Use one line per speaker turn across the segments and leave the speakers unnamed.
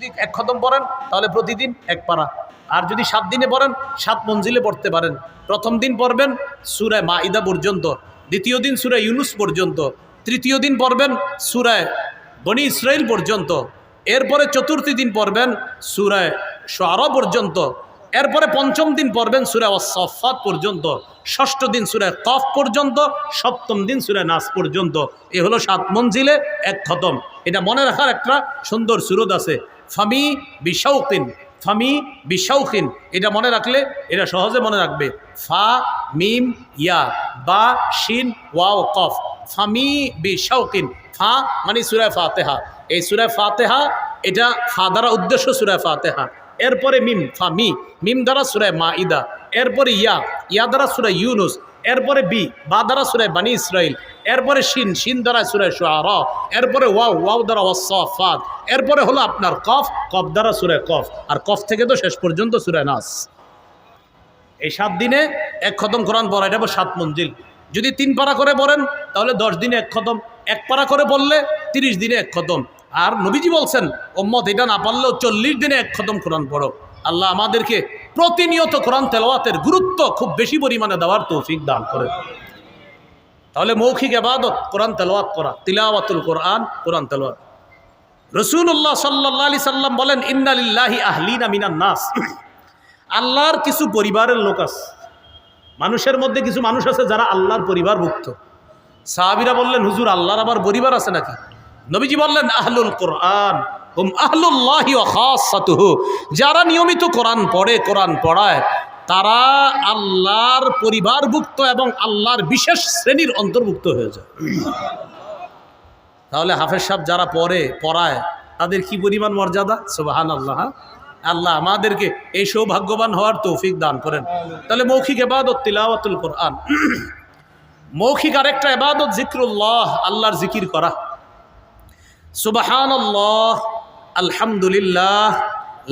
যদি এক খতম পড়েন, তাহলে প্রতিদিন এক পারা। আর যদি সাত দিনে পড়েন, সাত মঞ্জিলে পড়তে পারেন। প্রথম দিন পড়বেন সুরায় মাইদা পর্যন্ত, দ্বিতীয় দিন সুরায় ইউনুস পর্যন্ত, তৃতীয় দিন পড়বেন সুরায় বনি ইসরায়েল পর্যন্ত, এরপরে চতুর্থী দিন পড়বেন সুরায় সোয়ারো পর্যন্ত এরপরে পঞ্চম দিন পড়বেন সুরায় ওয়াসফাত পর্যন্ত, ষষ্ঠ দিন সুরায় কফ পর্যন্ত, সপ্তম দিন সুরায় নাস পর্যন্ত। এ হলো সাত মঞ্জিলে এক খতম। এটা মনে রাখার একটা সুন্দর সুরত আছে। ফামি বিশাউকিন ফামি বিশাউকিন। এটা মনে রাখলে, এটা সহজে মনে রাখবে। ফা, মিম, ইয়া, বা, শিন, ওয়াও, কফ। ফামি বিশাউকিন। ফা মানে সুরায় ফাতেহা। এই সুরায় ফাতেহা, এটা ফা দ্বারা উদ্দেশ্য সুরায় ফাতেহা। এরপরে মিম, ফা, মি, মিম দ্বারা সুরায় মা ইদা এরপরে ইয়া ইয়া দ্বারা সুরায় ইউনুস, এরপরে বি, বা দ্বারা সুরায় বানি ইসরাইল এরপরে শিন শিন দ্বারা সুরায় সুয়ার এরপরে ওয়াও ওয়াও দ্বারা ওয়াসাফাত এরপরে হলো আপনার কফ কফ দ্বারা সুরায় কফ, আর কফ থেকে তো শেষ পর্যন্ত সুরায় নাস। এই সাত দিনে এক খতম কোরআন পড়া, এটা সাত মঞ্জিল। যদি তিন পারা করে পড়েন, তাহলে দশ দিনে এক খতম, এক পারা করে পড়লে তিরিশ দিনে এক খতম। আর নবীজি বলছেন ওম্মত এটা না পারলেও চল্লিশ দিনে এক খতম কোরআন পড়ো। আল্লাহ আমাদেরকে প্রতিনিয়ত কোরআন তেলাওয়াতের গুরুত্ব খুব বেশি পরিমাণে দেওয়ার তৌফিক দান করে। তাহলে মৌখিক আবাদত, কোরআন তেলাওয়াত করা, তিলাওয়াতুল কোরআন কোরআন তেলাওয়াত। রসুল্লাহ সাল্লাহ আলি সাল্লাম বলেন ইন্নালিল্লাহি আহলিনা মিনান নাস। আল্লাহর কিছু পরিবারের লোক আছে, মানুষের মধ্যে কিছু মানুষ আছে যারা আল্লাহর পরিবারভুক্ত। সাহাবিরা বললেন, হুজুর, আল্লাহর আবার পরিবার আছে নাকি? নবীজি বললেন, আহলুল কোরআন হুম আহলুল্লাহি খাসাতুহু। যারা নিয়মিত কোরআন পড়ে, কোরআন পড়ায়, তারা আল্লাহর পরিবারভুক্ত এবং আল্লাহর বিশেষ শ্রেণির অন্তর্ভুক্ত হয়ে যায়। তাহলে হাফেজ সাহেব যারা পড়ে, পড়ায়, তাদের কি পরিমাণ মর্যাদা? সোবাহান আল্লাহ হ্যাঁ? আল্লাহ আমাদেরকে এই সৌভাগ্যবান হওয়ার তৌফিক দান করেন। তাহলে মৌখিক এবাদত তিলাওয়াতুল কোরআন। মৌখিক আরেকটা এবাদত জিক্রুল্লাহ, আল্লাহর জিকির করা। সুবাহান আলহামদুলিল্লাহ,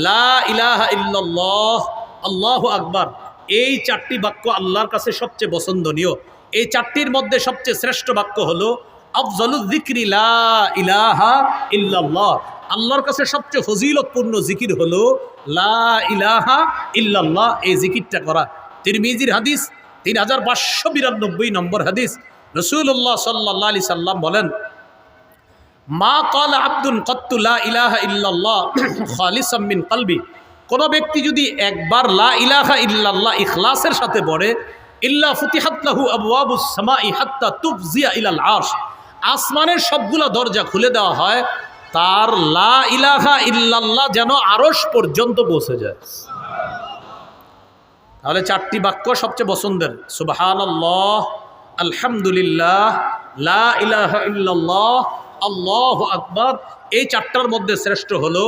লা ইলাহা ইল্লাল্লাহ, আল্লাহ আকবার। এই চারটি বাক্য আল্লাহর কাছে সবচেয়ে পছন্দনীয় এই চারটির মধ্যে সবচেয়ে শ্রেষ্ঠ বাক্য হলো আফজলুল জিক্রি লা ইলাহা ইল্লাল্লাহ। আল্লাহর কাছে সবচেয়ে ফজিলতপূর্ণ জিকির হলো, লা ইলাহা ইল্লাল্লাহ, এই জিকিরটা করা। তিরমিজির হাদিস, তিন হাজার পাঁচশো বিরানব্বই নম্বর হাদিস রসুল্লাহ সাল্লাহ আলি সাল্লাম বলেন মা কল আব্দুল কত্তুল্লা ইলাহা ইল্লাল্লাহ খালিসাম্মিন কলবি। কোনো ব্যক্তি যদি একবার লা ইলাহা ইল্লাল্লাহ ইখলাসের সাথে পড়ে, ইল্লা ফুতিহাতলাহু আবওয়াবুস সামাই হাত্তা তুফজিয়া ইলাল আরশ। আসমানের সবগুলো দরজা খুলে দেওয়া হয়, তার লা ইলাহা ইল্লাল্লাহ যেন আরশ পর্যন্ত পৌঁছে যায়। তাহলে চারটি বাক্য সবচেয়ে পছন্দের। আল্লাহ আলহামদুলিল্লাহ, লা ইলাহা ইল্লাল্লাহ আল্লাহ আকবর। এই চারটার মধ্যে শ্রেষ্ঠ হলো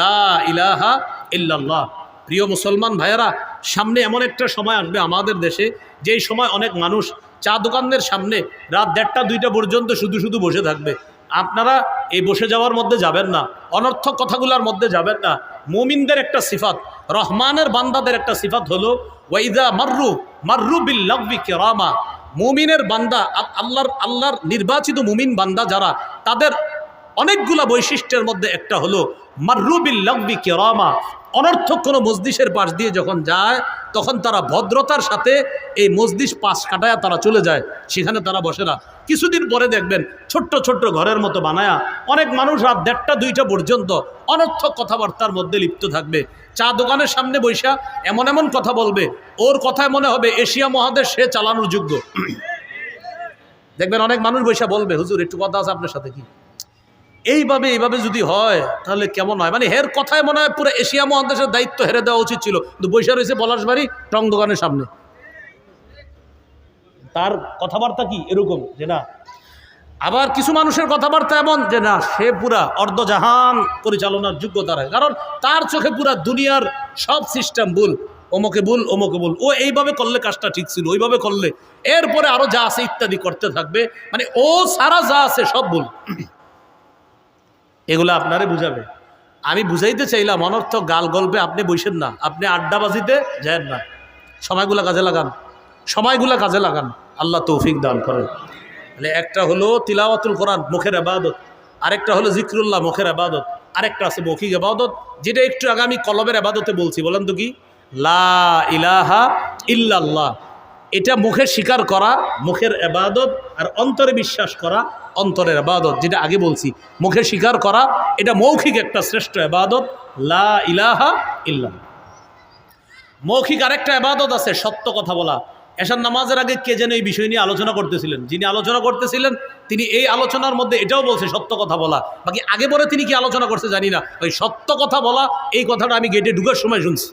লা ইলাহা ইল্লাল্লাহ। প্রিয় মুসলমান ভাইয়েরা, সামনে এমন একটা সময় আসবে আমাদের দেশে, যেই সময় অনেক মানুষ চা দোকানদের সামনে রাত দেড়টা, দুইটা পর্যন্ত শুধু শুধু বসে থাকবে। আপনারা এই বসে যাওয়ার মধ্যে যাবেন না, অনর্থক কথাগুলোর মধ্যে যাবেন না। মুমিনদের একটা সিফাত, রহমানের বান্দাদের একটা সিফাত হলো ওয়াইদা মার্রু মার্রু বিল লব্বি কেরামা। মুমিনের বান্দা আল্লাহর আল্লাহর নির্বাচিত মুমিন বান্দা যারা, তাদের অনেকগুলা বৈশিষ্ট্যের মধ্যে একটা হলো মার্রুবিল লব্বি কেরামা অনর্থক কোনো মসজিষের পাশ দিয়ে যখন যায়, তখন তারা ভদ্রতার সাথে এই মসজিষ পাশ কাটায়া তারা চলে যায়। সেখানে তারা বসে না। কিছুদিন পরে দেখবেন ছোট্ট ছোট্ট ঘরের মতো বানায়া অনেক মানুষ রাত দেড়টা, দুইটা পর্যন্ত অনর্থক কথাবার্তার মধ্যে লিপ্ত থাকবে। চা দোকানের সামনে বৈশা এমন এমন কথা বলবে। ওর কথায় মনে হবে, এশিয়া মহাদেশ, সে চালানোর যোগ্য। দেখবেন অনেক মানুষ বৈশা বলবে, হুজুর, একটু কথা আছে আপনার সাথে কি? এইভাবে এইভাবে যদি হয়, তাহলে কেমন হয়? মানে হের কথায় মনে হয় পুরো এশিয়া মহাদেশের দায়িত্ব হেরে দেওয়া উচিত ছিল। কিন্তু বৈশা রয়েছে পলাশবাড়ি, টং দোকানের সামনে। তার কথাবার্তা কি এরকম? যে না, আবার কিছু মানুষের কথাবার্তা এমন যে না, সে পুরা অর্ধজাহান পরিচালনার যোগ্যতা রাখে। কারণ তার চোখে পুরা দুনিয়ার সব সিস্টেম ভুল। অমুকে ভুল অমুকে ভুল। ও এইভাবে করলে কাজটা ঠিক ছিল, ওইভাবে করলে। এরপরে আরও যা আছে ইত্যাদি করতে থাকবে। মানে ও সারা যা আছে সব ভুল। এগুলো আপনারে বুঝাবে। আমি বুঝাইতে চাইলাম, অনর্থক গাল গল্পে আপনি বসেন না। আপনি আড্ডাবাজিতে যান না। সময়গুলো কাজে লাগান। সময়গুলো কাজে লাগান। আল্লাহ তৌফিক দান করেন। তাহলে একটা হলো তিলাওয়াতুল কোরআন, মুখের আবাদত। আরেকটা হলো জিক্রুল্লাহ, মুখের আবাদত। আরেকটা আছে মৌখিক আবাদত, যেটা একটু আগে আমি কলমের আবাদতে বলছি। বলেন তো কি? লা ইলাহা ইল্লাল্লাহ। এটা মুখে স্বীকার করা, মুখের আবাদত আর অন্তরে বিশ্বাস করা অন্তরের আবাদত যেটা আগে বলছি মুখে স্বীকার করা এটা মৌখিক একটা শ্রেষ্ঠ আবাদত লা ইলাহা ইল্লাল্লাহ। মৌখিক আরেকটা আবাদত আছে সত্য কথা বলা। এসার নামাজের আগে কে যেন এই বিষয় নিয়ে আলোচনা করতেছিলেন? যিনি আলোচনা করতেছিলেন তিনি এই আলোচনার মধ্যে এটাও বলছে সত্য কথা বলা। বাকি আগে পরে তিনি কি আলোচনা করছে জানি না। ওই সত্য কথা বলা এই কথাটা আমি গেটে ঢুকার সময় শুনছি।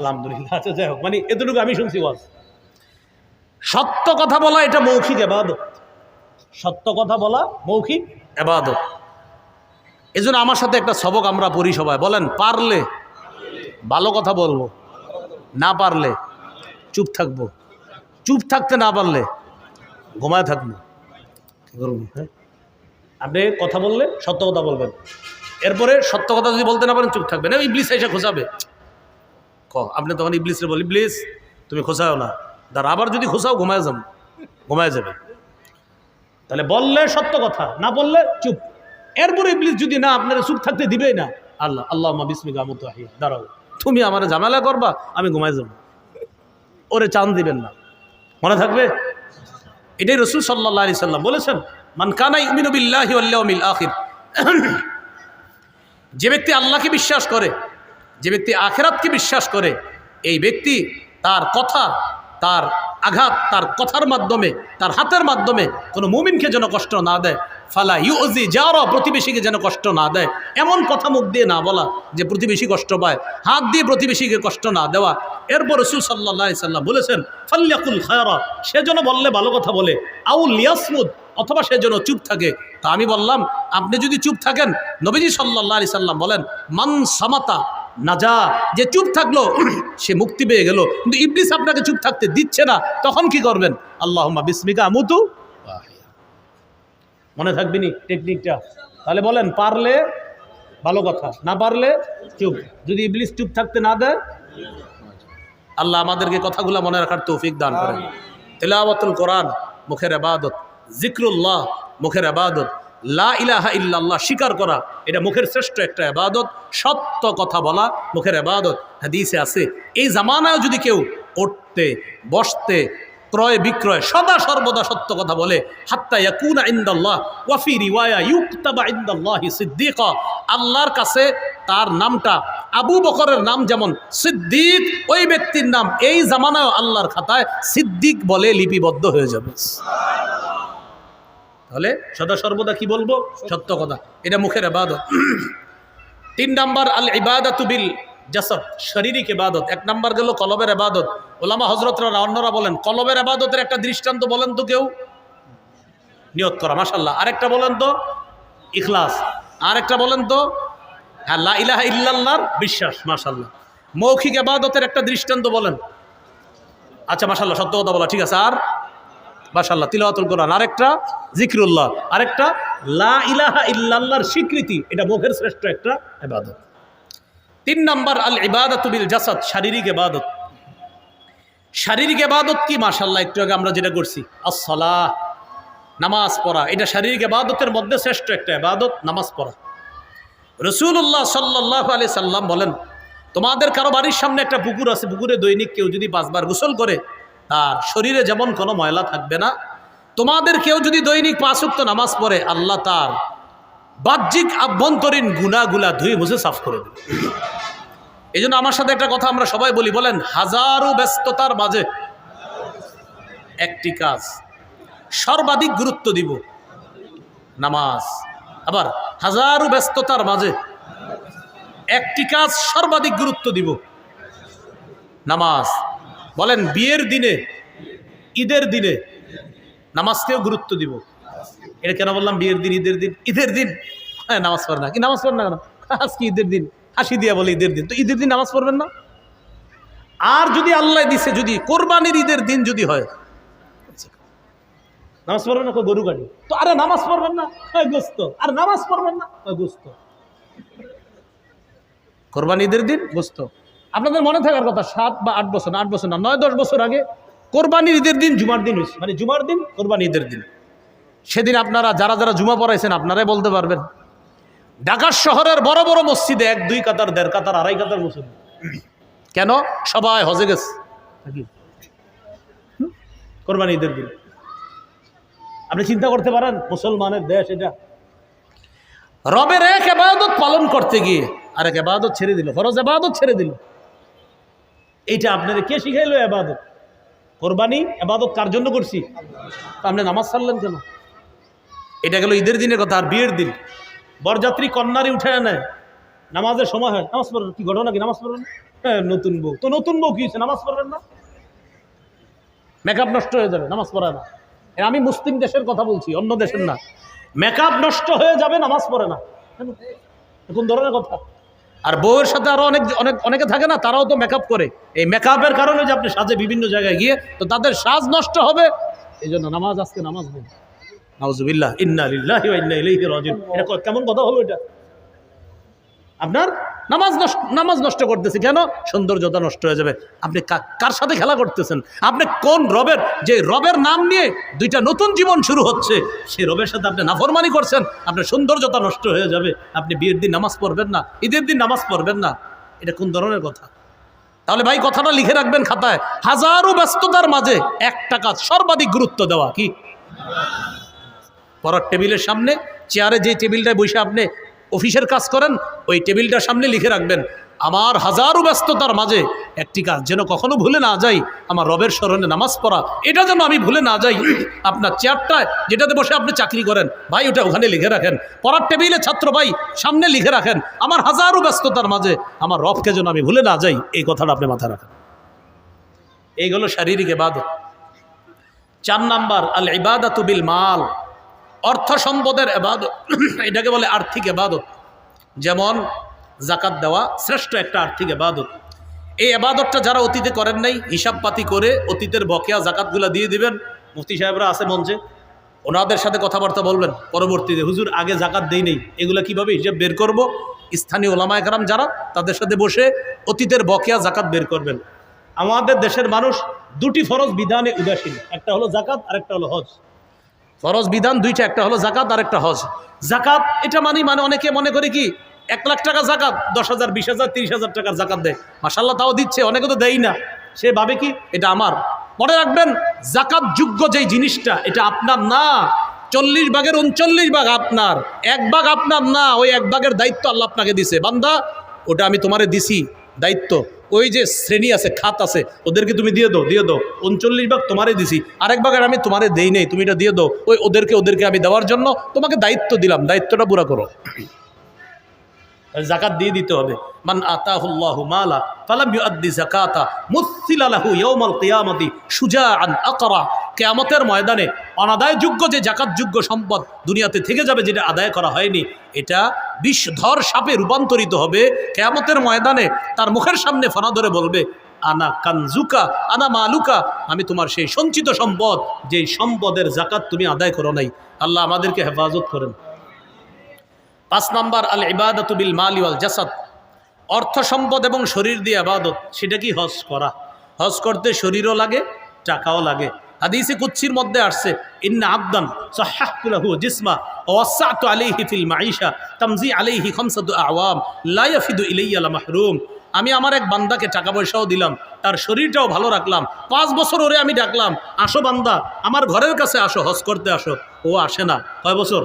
আলহামদুলিল্লাহ আচ্ছা যাই হোক মানে এতটুকু আমি শুনছি বস। সত্য কথা বলা এটা মৌখিক এবাদত। সত্য কথা বলা মৌখিক এবাদত। এজন্য আমার সাথে একটা সবক আমরা পড়ি সবাই বলেন, পারলে ভালো কথা বলব, না পারলে চুপ থাকব। চুপ থাকতে না পারলে ঘুমায় থাকব। কি হ্যাঁ? আপনি কথা বললে সত্য কথা বলবেন। এরপরে সত্য কথা যদি বলতে না পারেন, চুপ থাকবেন। ইবলিস এসে খোঁচাবে ক, আপনি তখন ইবলিসরে বলি, ইবলিস, তুমি খোঁচাও না। দাঁড়া আবার যদি খোঁচাও ঘুমায় যাম ঘুমায় যাবে। তাহলে বললে সত্য কথা, না বললে চুপ। এরপরে ইবলিস যদি না, আপনারা চুপ থাকতে দিবেই না। আল্লাহ আল্লাহ মা বিসমিকা দাঁড়াও। তুমি আমার ঝামেলা করবা, আমি ঘুমায় যাব। ওরে চান দিবেন না। মনে থাকবে? এটাই রসুল সাল্লাহ আলি সাল্লাম বলেছেন, মান কানা ইমিন বিল্লাহি আল্লাহমিল আখির। যে ব্যক্তি আল্লাহকে বিশ্বাস করে, যে ব্যক্তি আখেরাতকে বিশ্বাস করে, এই ব্যক্তি তার কথা তার আঘাত, তার কথার মাধ্যমে, তার হাতের মাধ্যমে কোনো মুমিনকে যেন কষ্ট না দেয়। ফালা ইউজি যারও প্রতিবেশীকে যেন কষ্ট না দেয়। এমন কথা মুখ দিয়ে না বলা যে প্রতিবেশী কষ্ট পায়। হাত দিয়ে প্রতিবেশীকে কষ্ট না দেওয়া। এরপর রসুল সাল্লাহ সাল্লাম বলেছেন, ফাল্লাকুল খায়রা, সে যেন বললে ভালো কথা বলে। আউল লিয়াসমুদ অথবা সে যেন চুপ থাকে। তা আমি বললাম, আপনি যদি চুপ থাকেন, নবীজি সাল্লাহ আলি সাল্লাম বলেন, মান সামাতা নাজা যে চুপ থাকল সে মুক্তি পেয়ে গেল। কিন্তু ইবলিস আপনাকে চুপ থাকতে দিচ্ছে না তখন কি করবেন? আল্লাহ বিস্মিকা আমুতু মনে থাকবি নি টেকনিকটা তাহলে বলেন পারলে ভালো কথা না পারলে চুপ। যদি ইবলিস চুপ থাকতে না দেয় আল্লাহ আমাদেরকে কথাগুলো মনে রাখার তৌফিক দান করেন। তেলাওয়াতুল কোরআন মুখের আবাদত জিক্রুল্লাহ মুখের আবাদত। লা ইলাহা ইল্লাল্লাহ স্বীকার করা, এটা মুখের শ্রেষ্ঠ একটা আবাদত সত্য কথা বলা মুখের আবাদত হাদিসে আছে, এই জামানায় যদি কেউ উঠতে বসতে, ক্রয় বিক্রয় সদা সর্বদা সত্য কথা বলে, হাত্তা ইয়াকুনা ইনদাল্লাহ ওয়াফি রিওয়ায়া ইউক্তাবা ইনদাল্লাহি সিদ্দিকা। আল্লাহর কাছে তার নামটা, আবু বকরের নাম যেমন সিদ্দিক, ওই ব্যক্তির নাম এই জামানায় আল্লাহর খাতায় সিদ্দিক বলে লিপিবদ্ধ হয়ে যাবে। তাহলে সদা সর্বদা কি বলব? সত্য কথা। এটা মুখের আবাদত তিন নাম্বার, আল ইবাদত বিল জাসদ, শারীরিক ইবাদত। এক নাম্বার গেল কলবের আবাদত ওলামা হজরতরা অন্যরা বলেন, কলবের আবাদতের একটা দৃষ্টান্ত বলেন তো কেউ? নিয়ত করা মাসাল্লাহ আরেকটা বলেন তো, ইখলাস। আরেকটা বলেন তো হ্যাঁ লা ইলাহা ইল্লাল্লাহর বিশ্বাস মাসাল্লাহ মৌখিক আবাদতের একটা দৃষ্টান্ত বলেন। আচ্ছা মাসাল্লাহ সত্য কথা বলা, ঠিক আছে। আর মাসাল্লাহ তিলাওয়াতুল কোরআন। আরেকটা, জিক্রুল্লাহ। আরেকটা, লা ইলাহা ইল্লাল্লাহর স্বীকৃতি। এটা মুখের শ্রেষ্ঠ একটা ইবাদত। তিন নাম্বার, আল ইবাদত বিল জাসাদ, শারীরিক ইবাদত। শারীরিক ইবাদত কি? মাশাল্লাহ একটু আগে আমরা যেটা করছি, আসসালাহ, নামাজ পড়া। এটা শারীরিক ইবাদতের মধ্যে শ্রেষ্ঠ একটা ইবাদত, নামাজ পড়া। রসুল্লাহ সাল্লাহ আলি সাল্লাম বলেন, তোমাদের কারও বাড়ির সামনে একটা পুকুর আছে, পুকুরে দৈনিক কেউ যদি পাঁচবার গোসল করে তার শরীরে যেমন কোনো ময়লা থাকবে না, তোমাদের কেউ যদি দৈনিক পাঁচ উক্ত নামাজ পড়ে, আল্লাহ তার বাহ্যিক আভ্যন্তরীণ গুণাগুলা ধুয়ে মুছে সাফ করে দেবে। এই আমার সাথে একটা কথা আমরা সবাই বলি, বলেন, হাজারো ব্যস্ততার মাঝে একটি কাজ, সর্বাধিক গুরুত্ব দিব নামাজ। আবার হাজারো ব্যস্ততার মাঝে একটি কাজ সর্বাধিক গুরুত্ব দিব নামাজ। বলেন, বিয়ের দিনে, ঈদের দিনে নামাজকেও গুরুত্ব দিব। এটা কেন বললাম বিয়ের দিন, ঈদের দিন? ঈদের দিন? হ্যাঁ নামাজ পড়ে না। কি নামাজ পড়ে না কেন? আজকে ঈদের দিন। হাসি দিয়া বলে ঈদের দিন। তো ঈদের দিন নামাজ পড়বেন না? আর যদি আল্লাহ দিছে, যদি কোরবানির ঈদের দিন যদি হয়, নামাজ পড়বেন না? গরু গাড়ি? তো আরে নামাজ পড়বেন না? গোস্ত? আর নামাজ পড়বেন না? গোস্ত? কোরবানি ঈদের দিন, গোস্ত। আপনাদের মনে থাকার কথা সাত বা আট বছর আট বছর না নয় দশ বছর আগে কোরবানির ঈদের দিন জুমার দিন হয়েছে। মানে জুমার দিন কোরবানি ঈদের দিন। সেদিন আপনারা যারা যারা জুমা পড়াইছেন আপনারাই বলতে পারবেন। ঢাকার শহরের বড় বড় মসজিদে এক দুই কাতার দেড় কাতার আড়াই কাতার মুসলিম কেন? সবাই হজে গেছে? কোরবানি ঈদের দিন। আপনি চিন্তা করতে পারেন মুসলমানের দেশ এটা। রবের এক এবাদত পালন করতে গিয়ে আরেক এবাদত ছেড়ে দিল ফরজ এবাদত ছেড়ে দিল। এইটা আপনাদের কে শিখাইলো এবাদত? কোরবানি, এবাদত কার জন্য করছি? আপনি নামাজ ছাড়লেন কেন? এটা গেল ঈদের দিনের কথা, আর বিয়ের দিন। বরযাত্রী কন্যারই উঠে নেয়। নামাজের সময় হয়, নামাজ পড়বেন কি ঘটনা কি? নামাজ পড়বেন হ্যাঁ নতুন বউ। তো নতুন বউ কি হয়েছে? নামাজ পড়বেন না? মেকআপ নষ্ট হয়ে যাবে, নামাজ পড়ে না। আমি মুসলিম দেশের কথা বলছি, অন্য দেশের না। মেকআপ নষ্ট হয়ে যাবে, নামাজ পড়ে না? কোন ধরনের কথা? আর বউয়ের সাথে আরও অনেক অনেক অনেকে থাকে না, তারাও তো মেকআপ করে। এই মেকআপের কারণে যে আপনি সাজে বিভিন্ন জায়গায় গিয়ে তো তাদের সাজ নষ্ট হবে, এই জন্য নামাজ আজকে নামাজ নেই। নাউজুবিল্লাহ, ইন্না লিল্লাহি ওয়া ইন্না ইলাইহি রাজিউন। এটা কেমন কথা হলো এটা? আপনার নামাজ নষ্ট নামাজ নষ্ট করতেছে। কেন? সৌন্দর্যতা নষ্ট হয়ে যাবে। আপনি কার সাথে খেলা করতেছেন? আপনি কোন রবের? যে রবের নাম নিয়ে দুইটা নতুন জীবন শুরু হচ্ছে, সেই রবের সাথে আপনি নাফরমানি করছেন, আপনার সৌন্দর্যতা নষ্ট হয়ে যাবে। আপনি বিয়ের দিন নামাজ পড়বেন না, ঈদের দিন নামাজ পড়বেন না। এটা কোন ধরনের কথা? তাহলে ভাই, কথাটা লিখে রাখবেন খাতায়। হাজারো ব্যস্ততার মাঝে একটা কাজ, সর্বাধিক গুরুত্ব দেওয়া কি? পড়ার টেবিলের সামনে, চেয়ারে যে টেবিলটায় বসে আপনি অফিসের কাজ করেন, ওই টেবিলটার সামনে লিখে রাখবেন, আমার হাজারো ব্যস্ততার মাঝে একটি কাজ যেন কখনো ভুলে না যাই, আমার রবের স্মরণে নামাজ পড়া, এটা যেন আমি ভুলে না যাই। আপনার চেয়ারটায় যেটাতে বসে আপনি চাকরি করেন, ভাই, ওটা ওখানে লিখে রাখেন। পড়ার টেবিলে ছাত্র ভাই, সামনে লিখে রাখেন, আমার হাজারো ব্যস্ততার মাঝে আমার রবকে যেন আমি ভুলে না যাই। এই কথাটা আপনি মাথায় রাখেন। এইগুলো শারীরিক এবাদত চার নাম্বার আল ইবাদাতু বিল মাল। অর্থ সম্পদের এবাদত, এটাকে বলে আর্থিক এবাদত। যেমন জাকাত দেওয়া শ্রেষ্ঠ একটা আর্থিক এবাদত। এই এবাদতটা যারা অতীতে করেন নাই, হিসাবপাতি করে অতীতের বকেয়া জাকাতগুলা দিয়ে দিবেন। মুফতি সাহেবরা আছে মঞ্চে, ওনাদের সাথে কথাবার্তা বলবেন। পরবর্তীতে হুজুর, আগে জাকাত দেই নেই, এগুলো কীভাবে হিসাব বের করব? স্থানীয় ওলামা একরাম যারা, তাদের সাথে বসে অতীতের বকেয়া জাকাত বের করবেন। আমাদের দেশের মানুষ দুটি ফরজ বিধানে উদাসীন, একটা হলো জাকাত আর একটা হলো হজ। ফরজ বিধান দুইটা, একটা হলো জাকাত আর একটা হজ। জাকাত এটা মানি মানে অনেকে মনে করে কি, এক লাখ টাকা জাকাত দশ হাজার, বিশ হাজার, তিরিশ হাজার টাকার জাকাত দেয়। মাসাল্লাহ তাও দিচ্ছে, অনেকে তো দেয় না। সে ভাবে কি, এটা আমার। মনে রাখবেন জাকাত যোগ্য যেই জিনিসটা, এটা আপনার না। চল্লিশ ভাগের উনচল্লিশ ভাগ আপনার। এক ভাগ আপনার না, ওই এক ভাগের দায়িত্ব আল্লাহ আপনাকে দিছে। বান্দা, ওটা আমি তোমারে দিছি, দায়িত্ব। ওই যে শ্রেণি আছে, খাত আছে, ওদেরকে তুমি দিয়ে দাও, দিয়ে দো উনচল্লিশ ভাগ তোমারে দিছি, আরেক ভাগের আমি তোমারে দেই নেই, তুমি এটা দিয়ে দাও। ওই ওদেরকে ওদেরকে আমি দেওয়ার জন্য তোমাকে দায়িত্ব দিলাম, দায়িত্বটা পুরা করো। জাকাত দিয়ে দিতে হবে। মান আতাহুল্লাহু মালা, ফালাম ইউআদ্দি যাকাতা মুসিলা লাহু ইয়াউমাল কিয়ামতি শুজাআন আকরা। কিয়ামতের ময়দানে অনাদায়যোগ্য যে জাকাতযোগ্য সম্পদ দুনিয়াতে থেকে যাবে যেটা আদায় করা হয়নি, এটা বিষধর সাপে রূপান্তরিত হবে। কেয়ামতের ময়দানে তার মুখের সামনে ফনা ধরে বলবে, আনা কানজুকা, আনা মালুকা, আমি তোমার সেই সঞ্চিত সম্পদ, যেই সম্পদের জাকাত তুমি আদায় করো নাই। আল্লাহ আমাদেরকে হেফাজত করেন। পাঁচ নাম্বার, আল ইবাদত বিল মালি ওয়াল জাসাদ। অর্থ সম্পদ এবং শরীর দিয়ে আবাদত সেটা কি হজ করা? হজ করতে শরীরও লাগে, টাকাও লাগে। হাদিসে কুচ্ছির মধ্যে আসছে, ইন্না আবদান সাহাহতুলাহু জিসমা ওয়াসাতু আলাইহি ফিল মাইশা তামজি আলাইহি খামসাতু আওয়াম, লা ইয়াফিদু ইলাইয়া লা মাহরুম আমি আমার এক বান্দাকে টাকা পয়সাও দিলাম, তার শরীরটাও ভালো রাখলাম, পাঁচ বছর ওরে আমি ডাকলাম, আসো বান্দা, আমার ঘরের কাছে আসো, হজ করতে আসো। ও আসে না, কয় বছর?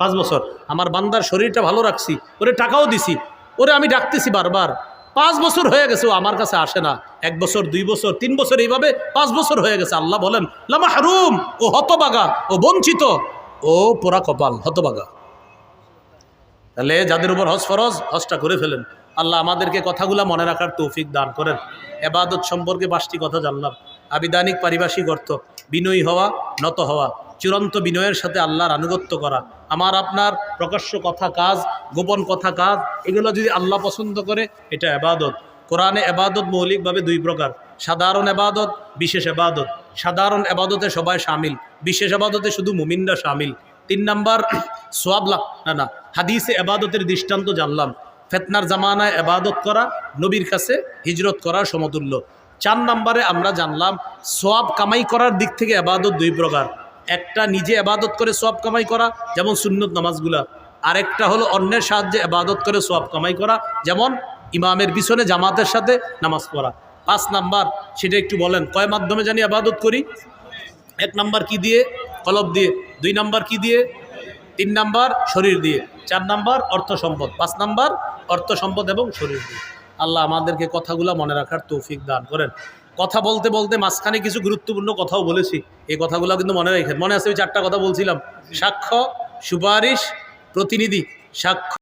পাঁচ বছর। আমার বান্দার শরীরটা ভালো রাখছি, ওরে টাকাও দিছি, ওরে আমি ডাকতেছি বারবার। পাঁচ বছর হয়ে গেছে, ও আমার কাছে আসে না। এক বছর, দুই বছর, তিন বছর এইভাবে পাঁচ বছর হয়ে গেছে। আল্লাহ বলেন লামা হারুম ও হতবাগা, ও বঞ্চিত, ও পোড়া কপাল, হতবাগা। তাহলে যাদের উপর হজ ফরজ, হজটা করে ফেলেন। আল্লাহ আমাদেরকে কথাগুলো মনে রাখার তৌফিক দান করেন। এবাদত সম্পর্কে পাঁচটি কথা জানলাম। আবিধানিক পারিভাষিক অর্থ, বিনয়ী হওয়া, নত হওয়া। চূড়ান্ত বিনয়ের সাথে আল্লাহর আনুগত্য করা। আমার, আপনার প্রকাশ্য কথা কাজ, গোপন কথা কাজ, এগুলো যদি আল্লাহ পছন্দ করে, এটা এবাদত। কোরআনে এবাদত মৌলিকভাবে দুই প্রকার। সাধারণ এবাদত, বিশেষ এবাদত। সাধারণ এবাদতে সবাই সামিল, বিশেষ এবাদতে শুধু মুমিনরা সামিল। তিন নাম্বার, সোয়াব লাভ না না, হাদিসে এবাদতের দৃষ্টান্ত জানলাম। ফেতনার জামানায় এবাদত করা, নবীর কাছে হিজরত করার সমতুল্য। চার নাম্বারে আমরা জানলাম, সোয়াব কামাই করার দিক থেকে এবাদত দুই প্রকার। একটা নিজে এবাদত করে সব কামাই করা, যেমন সুন্নত নামাজগুলা। আরেকটা হলো অন্যের সাহায্যে আবাদত করে সব কামাই করা, যেমন ইমামের পিছনে জামাতের সাথে নামাজ পড়া। পাঁচ নাম্বার, সেটা একটু বলেন, কয় মাধ্যমে জানি আবাদত করি? এক নাম্বার কি দিয়ে? কলব দিয়ে। দুই নাম্বার কি দিয়ে? তিন নাম্বার, শরীর দিয়ে। চার নাম্বার, অর্থ সম্পদ। পাঁচ নাম্বার, অর্থ সম্পদ এবং শরীর দিয়ে। আল্লাহ আমাদেরকে কথাগুলো মনে রাখার তৌফিক দান করেন। কথা বলতে বলতে মাঝখানে কিছু গুরুত্বপূর্ণ কথাও বলেছি। এই কথাগুলো কিন্তু মনে রাখেন মনে আছে ওই চারটা কথা বলছিলাম। সাক্ষ্য, সুপারিশ, প্রতিনিধি, সাক্ষ্য।